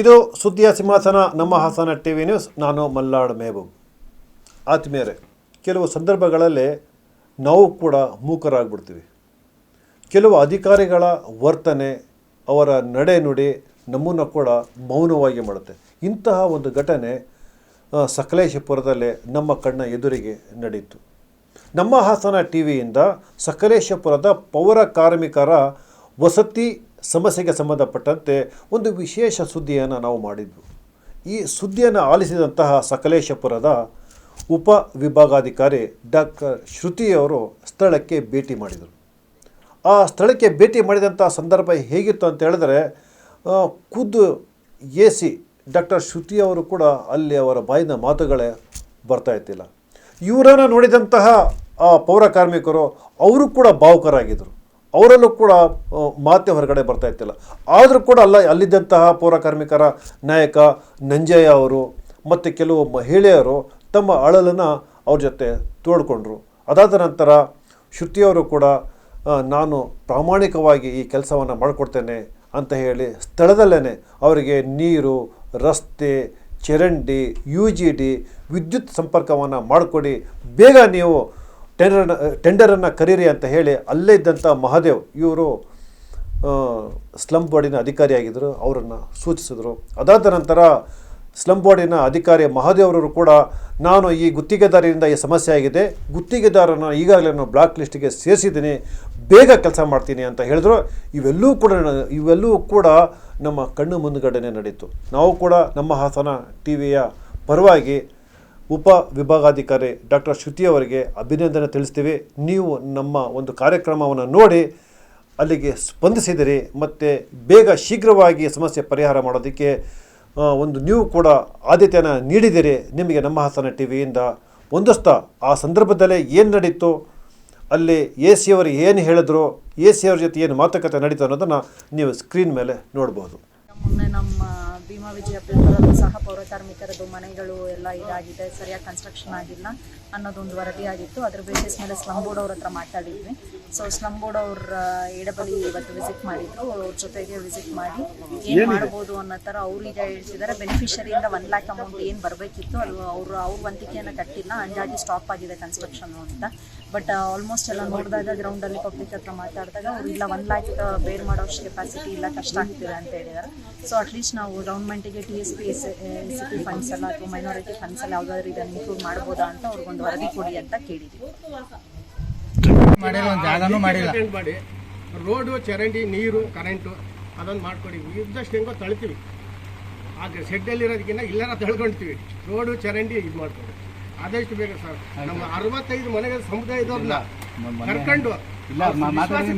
ಇದು ಸುದ್ದಿಯ ಸಿಂಹಾಸನ ನಮ್ಮ ಹಾಸನ ಟಿ ವಿ ನ್ಯೂಸ್. ನಾನು ಮಲ್ಲಾಡ್ ಮೇಬು ಆತ್ಮೀಯರೇ ಕೆಲವು ಸಂದರ್ಭಗಳಲ್ಲಿ ನಾವು ಕೂಡ ಮೂಕರಾಗ್ಬಿಡ್ತೀವಿ. ಕೆಲವು ಅಧಿಕಾರಿಗಳ ವರ್ತನೆ ಅವರ ನಡೆ ನುಡಿ ನಮ್ಮನ್ನು ಕೂಡ ಮೌನವಾಗಿ ಮಾಡುತ್ತೆ. ಇಂತಹ ಒಂದು ಘಟನೆ ಸಕಲೇಶಪುರದಲ್ಲಿ ನಮ್ಮ ಕಣ್ಣ ಎದುರಿಗೆ ನಡೆಯಿತು ನಮ್ಮ ಹಾಸನ ಟಿ ವಿಯಿಂದ ಸಕಲೇಶಪುರದ ಪೌರ ಕಾರ್ಮಿಕರ ವಸತಿ ಸಮಸ್ಯೆಗೆ ಸಂಬಂಧಪಟ್ಟಂತೆ ಒಂದು ವಿಶೇಷ ಸುದ್ದಿಯನ್ನು ನಾವು ಮಾಡಿದ್ವು. ಈ ಸುದ್ದಿಯನ್ನು ಆಲಿಸಿದಂತಹ ಸಕಲೇಶಪುರದ ಉಪ ವಿಭಾಗಾಧಿಕಾರಿ ಡಾಕ್ಟರ್ ಶ್ರುತಿಯವರು ಸ್ಥಳಕ್ಕೆ ಭೇಟಿ ಮಾಡಿದರು. ಆ ಸ್ಥಳಕ್ಕೆ ಭೇಟಿ ಮಾಡಿದಂಥ ಸಂದರ್ಭ ಹೇಗಿತ್ತು ಅಂತ ಹೇಳಿದ್ರೆ ಖುದ್ದು ಎ ಸಿ ಡಾಕ್ಟರ್ ಶ್ರುತಿಯವರು ಕೂಡ ಅಲ್ಲಿ ಅವರ ಬಾಯಿನ ಮಾತುಗಳೇ ಬರ್ತಾ ಇತ್ತಿಲ್ಲ ಇವರನ್ನು ನೋಡಿದಂತಹ ಆ ಪೌರ ಕಾರ್ಮಿಕರು, ಅವರು ಕೂಡ ಭಾವುಕರಾಗಿದ್ದರು ಅವರಲ್ಲೂ ಕೂಡ ಮಾತೆ ಹೊರಗಡೆ ಬರ್ತಾ ಇತ್ತಿಲ್ಲ. ಆದರೂ ಕೂಡ ಅಲ್ಲ, ಅಲ್ಲಿದ್ದಂತಹ ಪೌರ ಕಾರ್ಮಿಕರ ನಾಯಕ ನಂಜಯ್ಯ ಅವರು ಮತ್ತು ಕೆಲವು ಮಹಿಳೆಯರು ತಮ್ಮ ಅಳಲನ್ನು ಅವ್ರ ಜೊತೆ ತೋಡ್ಕೊಂಡ್ರು ಅದಾದ ನಂತರ ಶ್ರುತಿಯವರು ಕೂಡ ನಾನು ಪ್ರಾಮಾಣಿಕವಾಗಿ ಈ ಕೆಲಸವನ್ನು ಮಾಡಿಕೊಡ್ತೇನೆ ಅಂತ ಹೇಳಿ ಸ್ಥಳದಲ್ಲೇ ಅವರಿಗೆ ನೀರು, ರಸ್ತೆ, ಚರಂಡಿ ಯು ಜಿ ಡಿ ವಿದ್ಯುತ್ ಸಂಪರ್ಕವನ್ನು ಮಾಡಿಕೊಡಿ, ಬೇಗ ನೀವು ಟೆಂಡರನ್ನು ಟೆಂಡರನ್ನು ಕರೀರಿ ಅಂತ ಹೇಳಿ ಅಲ್ಲೇ ಇದ್ದಂಥ ಮಹಾದೇವ್, ಇವರು ಸ್ಲಂ ಬಾಡಿನ ಅಧಿಕಾರಿಯಾಗಿದ್ದರು ಅವರನ್ನು ಸೂಚಿಸಿದರು. ಅದಾದ ನಂತರ ಸ್ಲಂ ಬಾಡಿನ ಅಧಿಕಾರಿ ಮಹಾದೇವರವರು ಕೂಡ, ನಾನು ಈ ಗುತ್ತಿಗೆದಾರರಿಂದ ಈ ಸಮಸ್ಯೆ ಆಗಿದೆ ಗುತ್ತಿಗೆದಾರನ ಈಗಾಗಲೇ ನಾನು ಬ್ಲಾಕ್ ಲಿಸ್ಟಿಗೆ ಸೇರಿಸಿದ್ದೀನಿ, ಬೇಗ ಕೆಲಸ ಮಾಡ್ತೀನಿ ಅಂತ ಹೇಳಿದ್ರು. ಇವೆಲ್ಲೂ ಕೂಡ ಇವೆಲ್ಲವೂ ಕೂಡ ನಮ್ಮ ಕಣ್ಣು ಮುಂದುಗಡೆನೆ ನಡೀತು. ನಾವು ಕೂಡ ನಮ್ಮ ಹಾಸನ ಟಿ ವಿಯ ಪರವಾಗಿ ಉಪ ವಿಭಾಗಾಧಿಕಾರಿ ಡಾಕ್ಟರ್ ಶ್ರುತಿ ಅವರಿಗೆ ಅಭಿನಂದನೆ ತಿಳಿಸ್ತೀವಿ. ನೀವು ನಮ್ಮ ಒಂದು ಕಾರ್ಯಕ್ರಮವನ್ನು ನೋಡಿ ಅಲ್ಲಿಗೆ ಸ್ಪಂದಿಸಿದಿರಿ. ಮತ್ತು ಬೇಗ ಶೀಘ್ರವಾಗಿ ಸಮಸ್ಯೆ ಪರಿಹಾರ ಮಾಡೋದಕ್ಕೆ ಒಂದು ನೀವು ಕೂಡ ಆದ್ಯತೆಯನ್ನು ನೀಡಿದಿರಿ. ನಿಮಗೆ ನಮ್ಮ ಹಾಸನ ಟಿ ವಿಯಿಂದ ಒಂದಷ್ಟು ಆ ಸಂದರ್ಭದಲ್ಲೇ ಏನು ನಡೀತು, ಅಲ್ಲಿ ಎ ಸಿ ಅವರು ಏನು ಹೇಳಿದ್ರು, ಎ ಸಿ ಅವ್ರ ಜೊತೆ ಏನು ಮಾತುಕತೆ ನಡೀತು ಅನ್ನೋದನ್ನು ನೀವು ಸ್ಕ್ರೀನ್ ಮೇಲೆ ನೋಡ್ಬೋದು. ಭೀಮಾ ವಿಜಯಪುರದಲ್ಲೂ ಸಹ ಪೌರ ಕಾರ್ಮಿಕರದ್ದು ಮನೆಗಳು ಎಲ್ಲ ಇದಾಗಿದೆ. ಸರಿಯಾಗಿ ಕನ್ಸ್ಟ್ರಕ್ಷನ್ ಆಗಿಲ್ಲ ಅನ್ನೋದೊಂದು ವರದಿ ಆಗಿತ್ತು ಅದ್ರ ಬೇಸಿಸ್ ಮೇಲೆ ಸ್ಲಮ್ ಬೋರ್ಡ್ ಅವ್ರ ಹತ್ರ ಮಾತಾಡಿದ್ವಿ. ಸೊ ಸ್ಲಮ್ ಬೋರ್ಡ್ ಅವ್ರ ಎಡಬಲಿ ಇವತ್ತು ವಿಸಿಟ್ ಮಾಡಿದ್ರು. ಅವ್ರ ಜೊತೆಗೆ ವಿಸಿಟ್ ಮಾಡಿ ಏನ್ ಮಾಡ್ಬೋದು ಅನ್ನೋ ತರ ಅವ್ರು ಈಗ ಹೇಳ್ತಿದ್ದಾರೆ. ಬೆನಿಫಿಷರಿಯಿಂದ ಒನ್ ಲ್ಯಾಕ್ ಅಮೌಂಟ್ ಏನ್ ಬರಬೇಕಿತ್ತು ಅದು ಅವರು ಅವ್ರ ವಂತಿಕೆಯನ್ನ ಕಟ್ಟಿಲ್ಲ. ಹಂಗಾಗಿ ಸ್ಟಾಪ್ ಆಗಿದೆ ಕನ್ಸ್ಟ್ರಕ್ಷನ್ ಅಂತ. ಬಟ್ ಆಲ್ಮೋಸ್ಟ್ ಎಲ್ಲ ನೋಡಿದಾಗ ಗ್ರೌಂಡ್ ಅಲ್ಲಿ ಪಬ್ಲಿಕ್ ಹತ್ರ ಮಾತಾಡಿದಾಗ ಅವ್ರು ಇಲ್ಲ ಒನ್ ಲ್ಯಾಕ್ ಬೇರ್ ಮಾಡೋಷ್ಟು ಕೆಪಾಸಿಟಿ ಇಲ್ಲ ಕಷ್ಟ ಆಗ್ತಿದೆ ಅಂತ ಹೇಳಿದ್ದಾರೆ ಸೊ ಅಟ್ಲೀಸ್ಟ್ ನಾವು ಗೌರ್ಮೆಂಟಿಗೆ T S P S S P funds ಎಲ್ಲ ಅಥವಾ ಮೈನಾರಿಟಿ ಫಂಡ್ಸ್ ಎಲ್ಲ ಯಾವ್ದಾದ್ರು ಇದನ್ನು ಇಂಪ್ರೂವ್ ಮಾಡ್ಬೋದಾ ಅಂತ ಅವ್ರಿಗೊಂದು ವರದಿ ಕೊಡಿ ಅಂತ ಕೇಳಿದ್ವಿ. ಒಂದು ಮಾಡಿ ರೋಡು, ಚರಂಡಿ, ನೀರು ಕರೆಂಟು ಅದೊಂದು ಮಾಡ್ಕೊಡಿ. ಇದ್ದಷ್ಟು ಹೆಂಗೋ ತಳ್ತೀವಿ. ಆದ್ರೆ ಶೆಡ್ಡಲ್ಲಿರೋದಕ್ಕಿಂತ ಇಲ್ಲಾರ ತಳ್ಕೊಳ್ತೀವಿ ರೋಡು, ಚರಂಡಿ ಇದು ಮಾಡ್ಕೊಡಿ. ಆದಷ್ಟು ಬೇಗ ಸರ್ ನಮ್ಮ ಅರವತ್ತೈದು ಮನೆಗಳ ಸಮುದಾಯದವ್ರನ್ನ ಕರ್ಕೊಂಡು.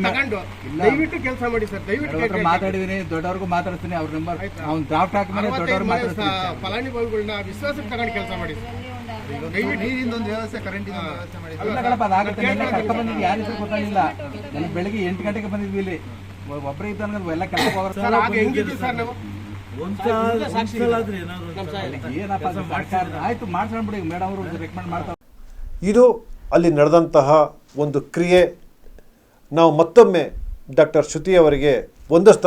ತಗೊಂಡು. ದಯವಿಟ್ಟು ಕೆಲಸ ಮಾಡಿ ಸರ್ ದಯವಿಟ್ಟು ಮಾತಾಡಿದೀನಿ ದೊಡ್ಡವ್ರಿಗೂ ಮಾತಾಡ್ತೀನಿ ಅವ್ರ ನಂಬರ್ ಅವ್ನು ಡ್ರಾಫ್ಟ್ ಹಾಕಿದ್ರೆ ದೊಡ್ಡವ್ರು ಮಾತಾಡ್ತೀನಿ ಫಲಾನುಭವಿಗಳನ್ನ ವಿಶ್ವಾಸಕ್ಕೆ ತಗೊಂಡು ಕೆಲಸ ಮಾಡಿ ನೀರಿಂದೊಂದು ವ್ಯವಸ್ಥೆ ಕಣಪ್ಪ ಅದಾಗುತ್ತೆ. ನಿನ್ನೆ ಕರ್ಕೊಂಡ್ ಬಂದಿದ್ದು ಯಾರ ಹೆಸರು ಗೊತ್ತಾಗಿಲ್ಲ. ನನಗೆ ಬೆಳಿಗ್ಗೆ ಎಂಟು ಗಂಟೆಗೆ ಬಂದಿದ್ವಿ ಇಲ್ಲಿ. ಒಬ್ಬರೇ ಇದ್ದಾನು ಎಲ್ಲ ಕೆಲಸ ಸರ್ ಆಗ ಹೆಂಗಿದ್ವಿ ಸರ್ ನಾವು? ಏನಪ್ಪ ಸರ್ಕಾರ ಆಯ್ತು ಮಾಡ್ಸೋಣ ಬಿಡಿ. ಮೇಡಮ್ ಅವರು ರೆಕಮೆಂಡ್ ಮಾಡ್ತಾರೆ. ಇದು ಅಲ್ಲಿ ನಡೆದಂತಹ ಒಂದು ಕ್ರಿಯೆ. ನಾವು ಮತ್ತೊಮ್ಮೆ ಡಾಕ್ಟರ್ ಶ್ರುತಿಯವರಿಗೆ ಒಂದಸ್ತ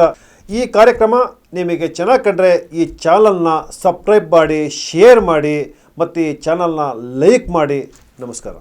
ಈ ಕಾರ್ಯಕ್ರಮ ನಿಮಗೆ ಚೆನ್ನಾಗಿ ಕಂಡ್ರೆ ಈ ಚಾನಲ್ನ ಸಬ್ಸ್ಕ್ರೈಬ್ ಮಾಡಿ, ಶೇರ್ ಮಾಡಿ ಮತ್ತು ಈ ಚಾನಲ್ನ ಲೈಕ್ ಮಾಡಿ. ನಮಸ್ಕಾರ.